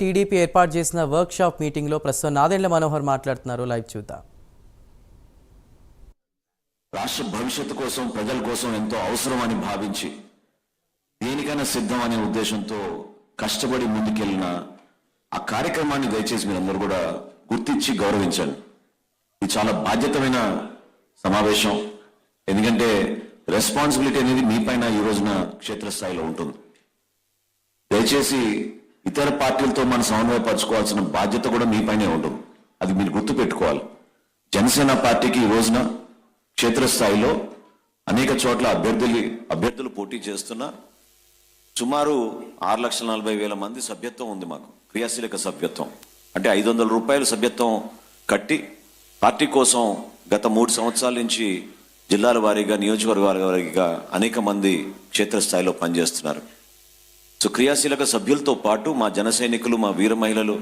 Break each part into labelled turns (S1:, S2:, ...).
S1: TDP ఏర్పాటు చేసిన work shop మీటింగ్లో ప్రస్తుతం నాదెండ్ల మనోహర్ మాట్లాడుతున్నారు. లైవ్ చూద్దాం.
S2: రాష్ట్ర భవిష్యత్తు కోసం ప్రజల కోసం ఎంతో అవసరం అని భావించి దేనికైనా సిద్ధం అనే ఉద్దేశంతో కష్టపడి ముందుకెళ్ళిన ఆ కార్యక్రమాన్ని దయచేసి మీరందరూ కూడా గుర్తించి గౌరవించండి. ఇది చాలా బాధ్యతమైన సమావేశం. ఎందుకంటే రెస్పాన్సిబిలిటీ అనేది మీ పైన ఈ రోజున క్షేత్రస్థాయిలో ఉంటుంది. దయచేసి ఇతర పార్టీలతో మనం సమన్వయపరచుకోవాల్సిన బాధ్యత కూడా మీ పైనే ఉంటుంది అది మీరు గుర్తు పెట్టుకోవాలి జనసేన పార్టీకి ఈ రోజున క్షేత్రస్థాయిలో అనేక చోట్ల అభ్యర్థులు అభ్యర్థులు పోటీ చేస్తున్నా సుమారు ఆరు లక్షల నలభై వేల మంది సభ్యత్వం ఉంది మాకు. క్రియాశీలక సభ్యత్వం. అంటే ఐదు వందల రూపాయలు సభ్యత్వం కట్టి పార్టీ కోసం గత మూడు సంవత్సరాల నుంచి జిల్లాల వారీగా నియోజకవర్గాల వారీగా అనేక మంది క్షేత్రస్థాయిలో పనిచేస్తున్నారు. సో క్రియాశీలక సభ్యులతో పాటు మా జన సైనికులు మా వీర మహిళలు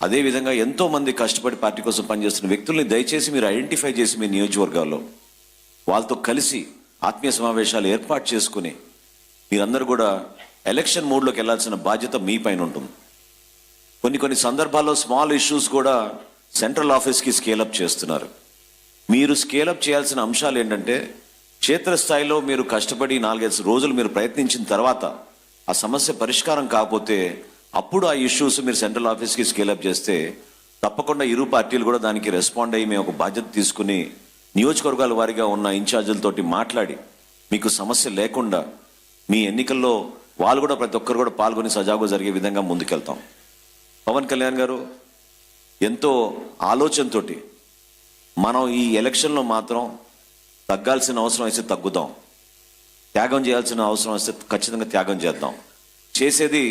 S2: అదేవిధంగా ఎంతో మంది కష్టపడి పార్టీ కోసం పనిచేస్తున్న వ్యక్తుల్ని దయచేసి మీరు ఐడెంటిఫై చేసి మీ నియోజకవర్గాల్లో వాళ్ళతో కలిసి ఆత్మీయ సమావేశాలు ఏర్పాటు చేసుకుని మీరందరూ కూడా ఎలక్షన్ మూడ్లోకి వెళ్ళాల్సిన బాధ్యత మీ పైన ఉంటుంది. కొన్ని కొన్ని సందర్భాల్లో స్మాల్ ఇష్యూస్ కూడా సెంట్రల్ ఆఫీస్కి స్కేలప్ చేస్తున్నారు. మీరు స్కేలప్ చేయాల్సిన అంశాలు ఏంటంటే క్షేత్రస్థాయిలో మీరు కష్టపడి నాలుగైదు రోజులు మీరు ప్రయత్నించిన తర్వాత ఆ సమస్య పరిష్కారం కాకపోతే అప్పుడు ఆ ఇష్యూస్ మీరు సెంట్రల్ ఆఫీస్కి స్కేలప్ చేస్తే తప్పకుండా ఇరు పార్టీలు కూడా దానికి రెస్పాండ్ అయ్యి మేము ఒక బాధ్యత తీసుకుని నియోజకవర్గాల వారిగా ఉన్న ఇన్ఛార్జీలతోటి మాట్లాడి మీకు సమస్య లేకుండా మీ ఎన్నికల్లో వాళ్ళు కూడా ప్రతి ఒక్కరు కూడా పాల్గొని సజావుగా జరిగే విధంగా ముందుకెళ్తాం. పవన్ కళ్యాణ్ గారు ఎంతో ఆలోచనతోటి మనం ఈ ఎలక్షన్లో మాత్రం తగ్గాల్సిన అవసరం అయితే తగ్గుదాం. త్యాగం చేయాల్సిన అవసరం వస్తే ఖచ్చితంగా త్యాగం చేద్దాం. చేసేది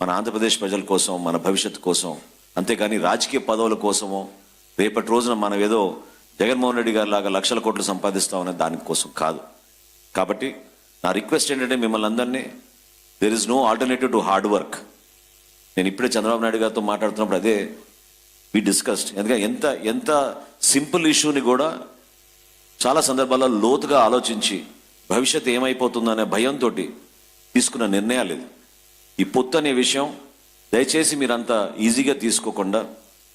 S2: మన ఆంధ్రప్రదేశ్ ప్రజల కోసం మన భవిష్యత్తు కోసం అంతేకాని రాజకీయ పదవుల కోసమో రేపటి రోజున మనం ఏదో జగన్మోహన్ రెడ్డి గారి లాగా లక్షల కోట్లు సంపాదిస్తామనే దానికోసం కాదు. కాబట్టి నా రిక్వెస్ట్ ఏంటంటే మిమ్మల్ని అందరినీ there is no alternative to hard work నేను ఇప్పుడే చంద్రబాబు నాయుడు గారితో మాట్లాడుతున్నప్పుడు అదే వి డిస్కస్డ్ ఎందుకంటే ఎంత ఎంత సింపుల్ ఇష్యూని కూడా చాలా సందర్భాల్లో లోతుగా ఆలోచించి భవిష్యత్తు ఏమైపోతుందనే భయంతో తీసుకున్న నిర్ణయాలు ఇది ఈ పొత్తు అనే విషయం దయచేసి మీరంతా ఈజీగా తీసుకోకుండా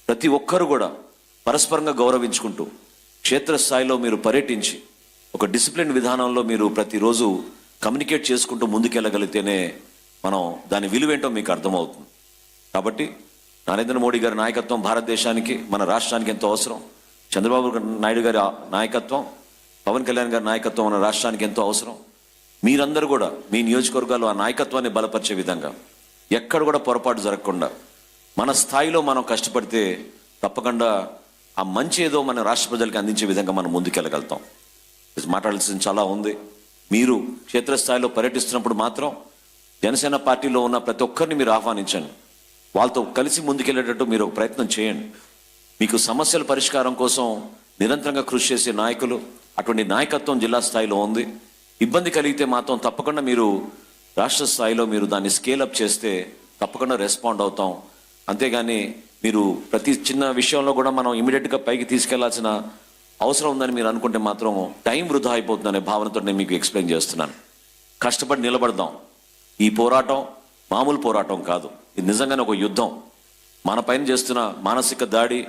S2: ప్రతి ఒక్కరు కూడా పరస్పరంగా గౌరవించుకుంటూ క్షేత్రస్థాయిలో మీరు పర్యటించి ఒక డిసిప్లిన్ విధానంలో మీరు ప్రతిరోజు కమ్యూనికేట్ చేసుకుంటూ ముందుకెళ్ళగలిగితేనే మనం దాని విలువేంటో మీకు అర్థమవుతుంది. కాబట్టి నరేంద్ర మోడీ గారి నాయకత్వం భారతదేశానికి మన రాష్ట్రానికి ఎంతో అవసరం. చంద్రబాబు నాయుడు గారి నాయకత్వం పవన్ కళ్యాణ్ గారి నాయకత్వం మన రాష్ట్రానికి ఎంతో అవసరం. మీరందరూ కూడా మీ నియోజకవర్గాల్లో ఆ నాయకత్వాన్ని బలపరిచే విధంగా ఎక్కడ కూడా పొరపాటు జరగకుండా మన స్థాయిలో మనం కష్టపడితే తప్పకుండా ఆ మంచి ఏదో మన రాష్ట్ర ప్రజలకు అందించే విధంగా మనం ముందుకెళ్ళగలుగుతాం. మాట్లాడాల్సింది చాలా ఉంది. మీరు క్షేత్రస్థాయిలో పర్యటిస్తున్నప్పుడు మాత్రం జనసేన పార్టీలో ఉన్న ప్రతి ఒక్కరిని మీరు ఆహ్వానించండి. వాళ్ళతో కలిసి ముందుకెళ్ళేటట్టు మీరు ఒక ప్రయత్నం చేయండి. మీకు సమస్యల పరిష్కారం కోసం నిరంతరంగా కృషి చేసే నాయకులు అటువంటి నాయకత్వం జిల్లా స్థాయిలో ఉంది. ఇబ్బంది కలిగితే మాత్రం తప్పకుండా మీరు రాష్ట్ర స్థాయిలో మీరు దాన్ని స్కేలప్ చేస్తే తప్పకుండా రెస్పాండ్ అవుతాం. అంతేగాని మీరు ప్రతి చిన్న విషయంలో కూడా మనం ఇమీడియట్గా పైకి తీసుకెళ్ళాల్సిన అవసరం ఉందని మీరు అనుకుంటే మాత్రం టైం వృధా అయిపోతుందనే భావనతో నేను మీకు ఎక్స్ప్లెయిన్ చేస్తున్నాను. కష్టపడి నిలబడదాం. ఈ పోరాటం మామూలు పోరాటం కాదు. ఇది నిజంగానే ఒక యుద్ధం. మన పైన చేస్తున్న మానసిక దాడి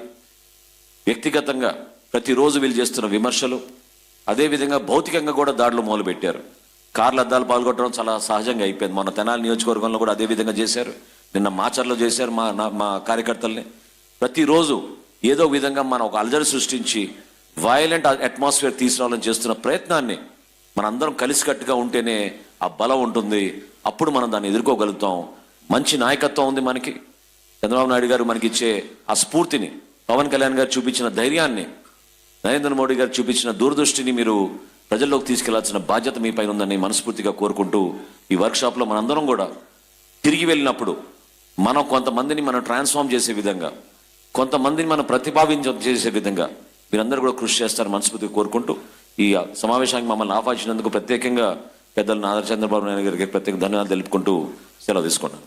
S2: వ్యక్తిగతంగా ప్రతిరోజు వీళ్ళు చేస్తున్న విమర్శలు అదేవిధంగా భౌతికంగా కూడా దాడులు మొదలుపెట్టారు. కార్ల అద్దాలు పాల్గొట్టడం చాలా సహజంగా అయిపోయింది. మన తెనాలి నియోజకవర్గంలో కూడా అదే విధంగా చేశారు. నిన్న మాచర్లో చేశారు మా నా- మా కార్యకర్తల్ని. ప్రతిరోజు ఏదో విధంగా మనం ఒక అలజడి సృష్టించి వయలెంట్ అట్మాస్ఫియర్ తీసుకురావాలని చేస్తున్న ప్రయత్నాన్ని మనందరం కలిసికట్టుగా ఉంటేనే ఆ బలం ఉంటుంది. అప్పుడు మనం దాన్ని ఎదుర్కోగలుగుతాం. మంచి నాయకత్వం ఉంది మనకి. చంద్రబాబు నాయుడు గారు మనకి ఇచ్చే ఆ స్ఫూర్తిని పవన్ కళ్యాణ్ గారు చూపించిన ధైర్యాన్ని నరేంద్ర మోడీ గారు చూపించిన దూరదృష్టిని మీరు ప్రజల్లోకి తీసుకెళ్ళాల్సిన బాధ్యత మీ పైన ఉందని మనస్ఫూర్తిగా కోరుకుంటూ ఈ వర్క్షాప్లో మనందరం కూడా తిరిగి వెళ్ళినప్పుడు మనం కొంతమందిని మనం ట్రాన్స్ఫార్మ్ చేసే విధంగా కొంతమందిని మనం ప్రతిపాదించ చేసే విధంగా మీరందరూ కూడా కృషి చేస్తారు మనస్ఫూర్తిగా కోరుకుంటూ ఈ సమావేశానికి మమ్మల్ని ఆహ్వానించినందుకు ప్రత్యేకంగా పెద్దలు నాదర్ చంద్రబాబు నాయుడు గారికి ప్రత్యేక ధన్యవాదాలు తెలుపుకుంటూ సెలవు తీసుకున్నాను.